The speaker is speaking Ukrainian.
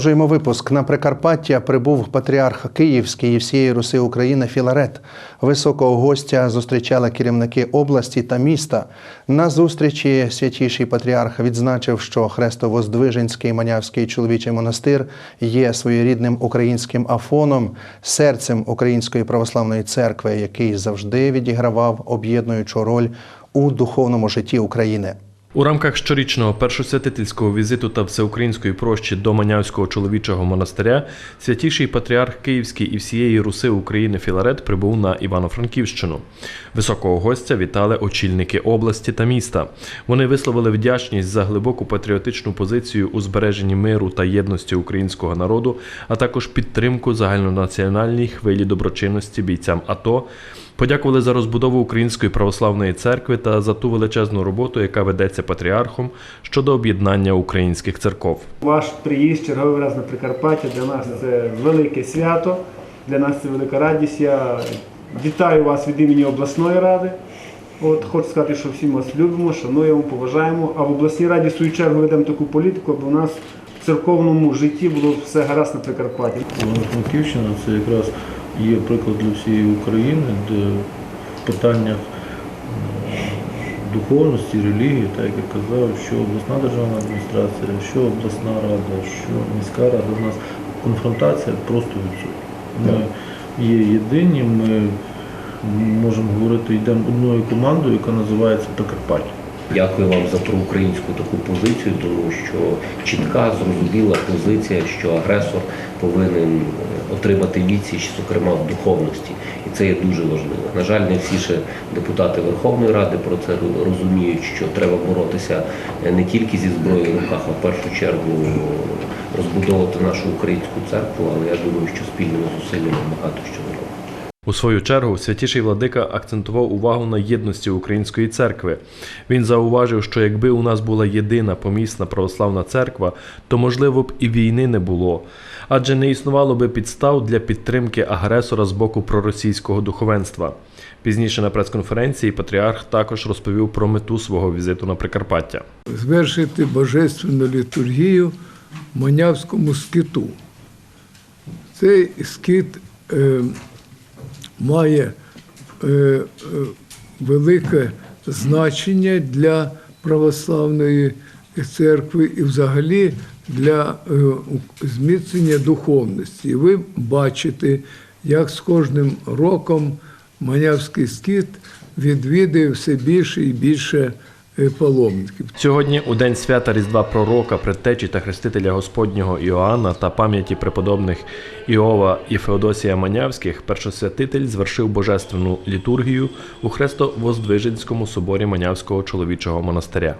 Продовжуємо випуск. На Прикарпаття прибув патріарх Київський і всієї Руси України Філарет. Високого гостя зустрічали керівники області та міста. На зустрічі святіший патріарх відзначив, що Хрестовоздвиженський Манявський чоловічий монастир є своєрідним українським афоном, серцем Української православної церкви, який завжди відігравав об'єднуючу роль у духовному житті України. У рамках щорічного першосвятительського візиту та всеукраїнської прощі до Манявського чоловічого монастиря святіший патріарх Київський і всієї Руси України Філарет прибув на Івано-Франківщину. Високого гостя вітали очільники області та міста. Вони висловили вдячність за глибоку патріотичну позицію у збереженні миру та єдності українського народу, а також підтримку загальнонаціональній хвилі доброчинності бійцям АТО. Подякували за розбудову Української православної церкви та за ту величезну роботу, яка ведеться патріархом щодо об'єднання українських церков. Ваш приїзд черговий раз на Прикарпаття для нас це велике свято, для нас це велика радість. Я вітаю вас від імені обласної ради. От хочу сказати, що всі вас любимо, шануємо, поважаємо. А в обласній раді в свою чергу ведемо таку політику, аби у нас в церковному житті було все гаразд на Прикарпатті. Івано-Франківщина це якраз є приклад для всієї України, де в питаннях духовності, релігії, так як я казав, що обласна державна адміністрація, що обласна рада, що міська рада, у нас конфронтація просто відсутня. Ми є єдині, ми можемо говорити, йдемо одною командою, яка називається Прикарпаття. Дякую вам за проукраїнську таку позицію, тому що чітка, зрозуміла позиція, що агресор повинен е, отримати відсіч, зокрема в духовності, і це є дуже важливо. На жаль, не всі ще депутати Верховної Ради про це розуміють, що треба боротися е, не тільки зі зброєю в руках, а в першу чергу розбудовувати нашу українську церкву. Але я думаю, що спільними зусиллями багато що зробимо. У свою чергу святіший владика акцентував увагу на єдності української церкви. Він зауважив, що якби у нас була єдина помісна православна церква, то можливо б і війни не було, адже не існувало би підстав для підтримки агресора з боку проросійського духовенства. Пізніше на прес-конференції патріарх також розповів про мету свого візиту на Прикарпаття. звершити божественну літургію в Манявському скиту. Цей скит е, має е, е, велике значення для православної церкви і взагалі для е, зміцнення духовності. І ви бачите, як з кожним роком Манявський скіт відвідує все більше і більше паломників. Сьогодні, у день свята Різдва Пророка, предтечі та хрестителя Господнього Іоанна та пам'яті преподобних Іова і Феодосія Манявських, першосвятитель звершив божественну літургію у Хресто-Воздвиженському соборі Манявського чоловічого монастиря.